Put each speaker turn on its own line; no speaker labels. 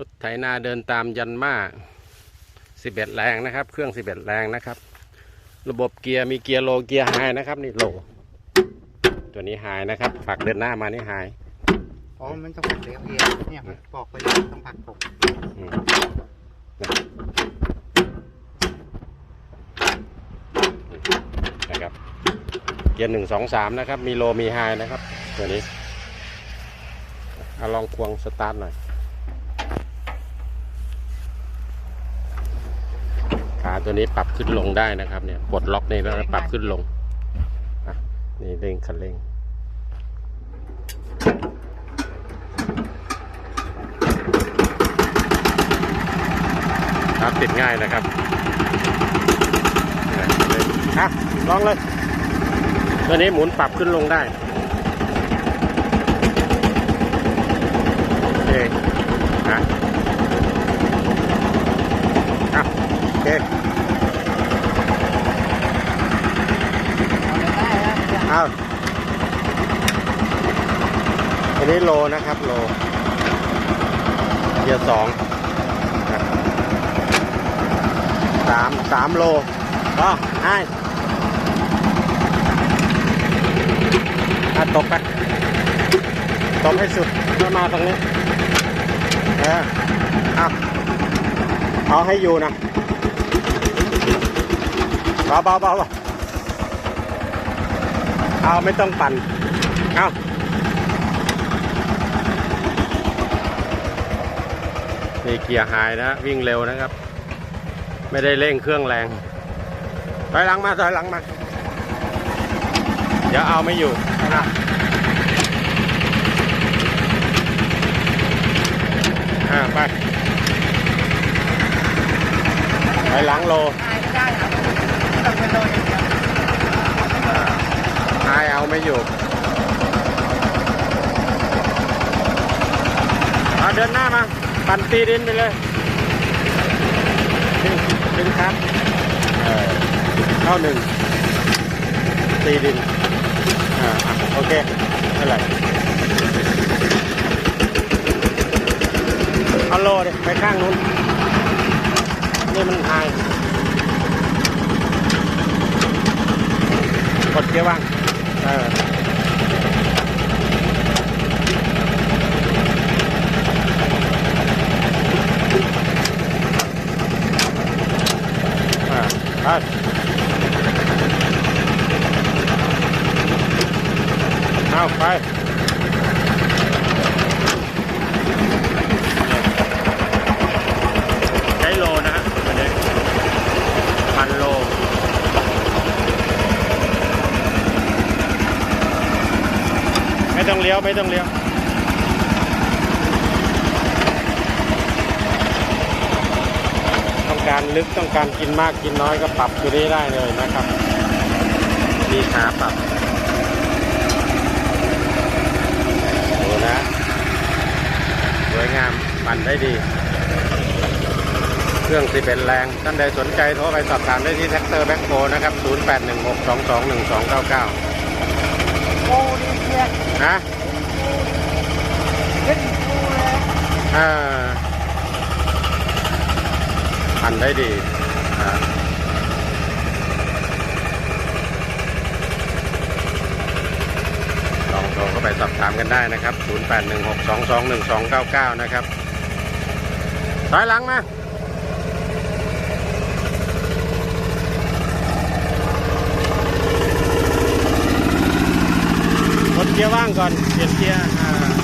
รถไถนาเดินตามยันมา11แรงนะครับ เครื่อง11แรงนะครับ ระบบเกียร์มีเกียร์โลเกียร์ไฮนะครับ นี่โล ตัวนี้ไฮนะครับฝากเดินหน้ามานี่ไฮ
อ๋อมันต้องผักเสียเองเนี่ยมันปอกไปเลยต้องผักปก
อืมนะครับเกียร์หนึ่งสองสามนะครับ มีโลมีไฮนะครับ ตัวนี้เอาลองควงสตาร์ทหน่อย ขา ตัวนี้ปรับขึ้นลงได้นะครับเนี่ยปลดล็อกนี่แล้วปรับขึ้นลงอะนี่เร่งคันเร่งครับติดง่ายนะครับเนี่ยเลยอะลองเลย ตัวนี้หมุนปรับขึ้นลงได้โอเคอะอะโอเค
เอาได้แล้ว
อันนี้โลนะครับโลเกียร์สองสามสามโลก็ให้อะตกไปตกให้สุดแล้วมาตรงนี้เออเอาเอาให้อยู่นะเบาเบาเบา เอาไม่ต้องปั่น เอานี่เกียร์ไฮนะวิ่งเร็วนะครับ ไม่ได้เร่งเครื่องแรงถอยหลังมาถอยหลังมา เดี๋ยวเอาไม่อยู่นะอ่าไปถอยหลังโล
ได้ก็ได้ครับต้องเป็นโดนอย่างเดียว
ไฮเอาไม่อยู่เอาเดินหน้ามา ปั่นตีดินไปเลยดึงครับเข้าหนึ่งตีดินอ่าโอเคไม่ไรเอาโลดิไปข้างนู้นนี่มันไฮกดเกียร์ว่าง เอออ่าไปเอาไป ใช้โลนะฮะอันนี้พันโล ไม่ ต้องเลี้ยว ไม่ต้องเลี้ยวต้องการลึกต้องการกินมากกินน้อยก็ปรับตัวนี้ได้เลยนะครับ มีขาปรับดูนะสวยงามปั่นได้ดี เครื่อง11แรง ท่านใดสนใจโทรไปสอบถามได้ที่แท็กเตอร์แบ็คโฮนะครับ 0816221299
โอ้ดีเชีย
นะ
ขึ้นกูเลย
อ่าปั่นได้ดีอ่าลองโทรเข้าไปสอบถามกันได้นะครับ 0816221299 นะครับ ถอยหลังมา 关电机啊！